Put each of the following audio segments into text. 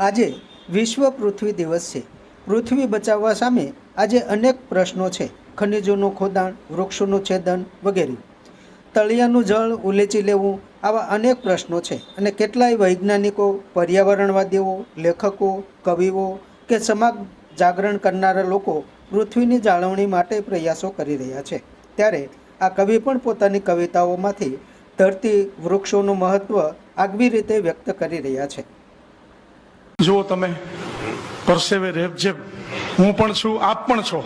આજે વિશ્વ પૃથ્વી દિવસ છે. પૃથ્વી બચાવવા સામે આજે અનેક પ્રશ્નો છે. ખનિજોનું ખોદાણ, વૃક્ષોનું છેદન વગેરે. તળિયાનું જળ ઉલેચી લેવું આવા અનેક પ્રશ્નો છે અને કેટલાય વૈજ્ઞાનિકો, પર્યાવરણવાદીઓ, લેખકો, કવિઓ કે સમાજ જાગરણ કરનારા લોકો પૃથ્વીની જાળવણી માટે પ્રયાસો કરી રહ્યા છે. ત્યારે આ કવિ પણ પોતાની કવિતાઓમાંથી ધરતી વૃક્ષોનું મહત્ત્વ આગવી રીતે વ્યક્ત કરી રહ્યા છે. જુઓ તમે, પરસેવે રેબજેબ હું પણ છું, આપ પણ છો.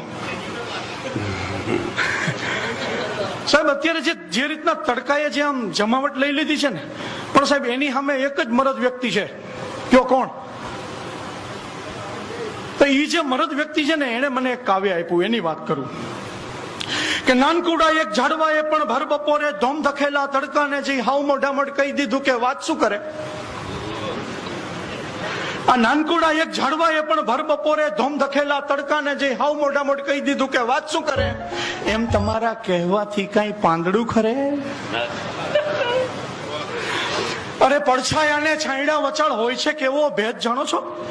સાહેબ, અત્યારે જે જે રીતના તડકાએ જે આમ જમાવટ લઈ લીધી છે ને, પણ સાહેબ, એની સામે એક જ મરદ વ્યક્તિ છે. કયો કોણ? તો એ જે મરદ વ્યક્તિ છે ને એને મને એક કાવ્ય આપ્યું, એની વાત કરું. કે નાનકુડા એક ઝાડવાએ પણ ભર બપોરે ધોમ ધખેલા તડકાને જઈ હાવ મોઢામોઢ કહી દીધું કે વાત શું કરે? આ નાનકુડા એક ઝાડવાએ પણ ભર બપોરે ધોમ ધખેલા તડકાને જે હાવ મોઢા મોઢ કહી દીધું કે વાત શું કરે? એમ તમારા કહેવાથી કઈ પાંદડું ખરે? અરે, પડછાયાને છાંયડા વચાળ હોય છે કેવો ભેદ જાણો છો?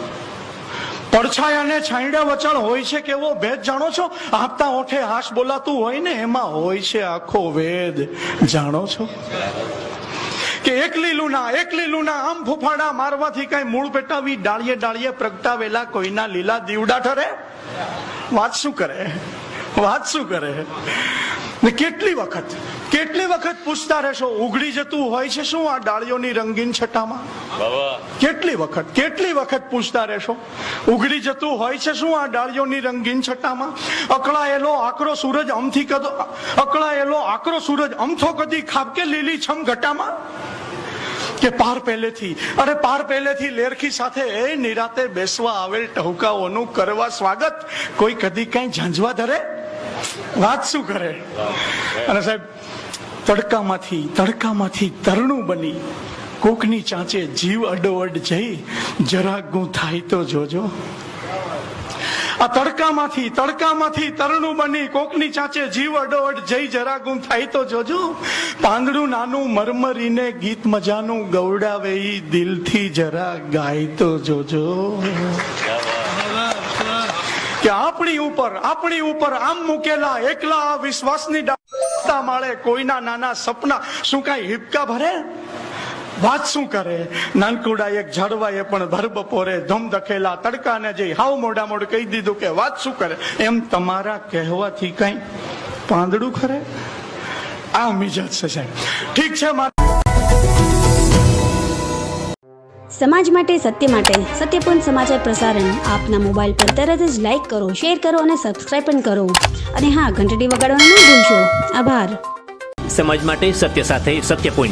પડછાયાને છાંયડા વચાળ હોય છે કેવો ભેદ જાણો છો? આપતા ઓઠે હાશ બોલાતું હોય ને, એમાં હોય છે આખો વેદ. જાણો છો? કે એકલી લુના એકલી લુના આમ ફૂફાડા મારવાથી કઈ મૂળ પેટાવી ડાળીએ ડાળીએ પ્રગટાવેલા કોઈના લીલા દીવડા ઠરે? વાત શું કરે? વાત શું કરે? ને કેટલી વખત કેટલી વખત પૂછતા રહેશો ઉઘડી જતું હોય છે શું આ ડાળીઓની રંગીન છટામાં? કેટલી વખત કેટલી વખત પૂછતા રહેશો? ઉઘડી જતું હોય છે શું આ ડાળીઓની રંગીન છટામાં? અકળાયેલો આકરો સૂરજ અમથી કદો અકળાયેલો આકરો સૂરજ અમથો કદી ખાબકે લીલી છમ ઘટામાં? કે પાર પહેલેથી. અરે, પાર પહેલેથી લેરખી સાથે એ નિરાતે બેસવા આવેલ ટહુકાઓનું કરવા સ્વાગત. કોઈ કદી કઈ ઝાંઝવા ધરે? વાત શું કરે? અને સાહેબ, તડકામાંથી તડકામાંથી તરણું બની, કોકની ચાંચે જીવ અડોઅડ જઈ જરા ગું થાય તો જોજો. આ તડકામાંથી તડકામાંથી તરણું બની કોકની ચાચે જીવ અડોઅડ જઈ જરા ગુમ થાય તો જોજો. પાંદડું નાનું મરમરીને ગીત મજાનું ગૌડાવે ઈ દિલથી જરા ગાય તો જોજો. કે આપણી ઉપર આપણી ઉપર આમ મૂકેલા, એકલા વિશ્વાસની માળે કોઈના નાના સપના શું કાંઈ હિપકા ભરે? વાત શું કરે. નાનકુડા એક ઝાડવાએ પણ ભર બપોરે ધમ ધકેલા તડકાને જઈ હાવ મોઢા મોઢ કહી દીધું કે વાત શું કરે. એમ તમારા કહેવાથી કઈ પાંદડું ખરે? આ મિજાજ છે સાહેબ. ઠીક છે સમાજ માટે સત્ય માટે સત્યપૂર્ણ સમાચાર પ્રસારણ આપના મોબાઈલ પર તરત જ લાઈક કરો શેર કરો અને સબસ્ક્રાઈબ પણ કરો. અને હા ઘંટડી વગાડવાનું ન ભૂલશો. આભાર. સમાજ માટે સત્ય સાથે સત્યપુંજ